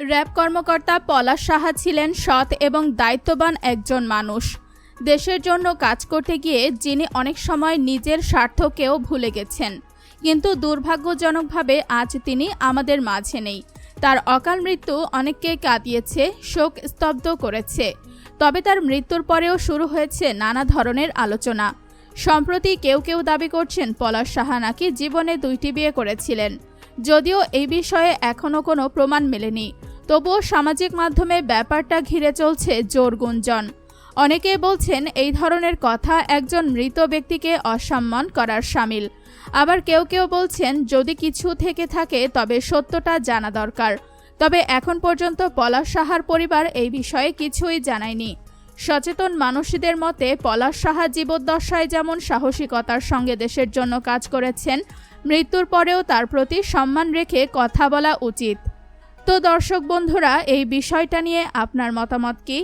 RAB কর্মকর্তা পলাশ সাহা ছিলেন সৎ এবং দায়িত্ববান একজন মানুষ। দেশের জন্য কাজ করতে গিয়ে যিনি অনেক সময় নিজের স্বার্থকেও ভুলে গেছেন। কিন্তু দুর্ভাগ্যজনকভাবে আজ তিনি আমাদের মাঝে নেই। তার অকাল মৃত্যু অনেককে কাঁদিয়েছে, শোক স্তব্ধ করেছে। তবে তার মৃত্যুর পরেও শুরু হয়েছে নানা ধরনের আলোচনা। সম্প্রতি কেউ কেউ দাবি করছেন পলাশ সাহা নাকি জীবনে দুইটি বিয়ে করেছিলেন। যদিও এই বিষয়ে এখনও কোনো প্রমাণ মেলেনি। তবুও সামাজিক মাধ্যমে ব্যাপারটা ঘিরে চলছে জোর গুঞ্জন। অনেকে বলছেন এই ধরনের কথা একজন মৃত ব্যক্তিকে অসম্মান করার সামিল। আবার কেউ কেউ বলছেন যদি কিছু থেকে থাকে তবে সত্যটা জানা দরকার। তবে এখন পর্যন্ত পলাশ সাহার পরিবার এই বিষয়ে কিছুই জানায়নি। সচেতন মানুষদের মতে পলাশ সাহা জীবদ্দশায় যেমন সাহসিকতার সঙ্গে দেশের জন্য কাজ করেছেন, মৃত্যুর পরেও তার প্রতি সম্মান রেখে কথা বলা উচিত। তো দর্শক বন্ধুরা এই বিষয়টা নিয়ে আপনার মতামত কি?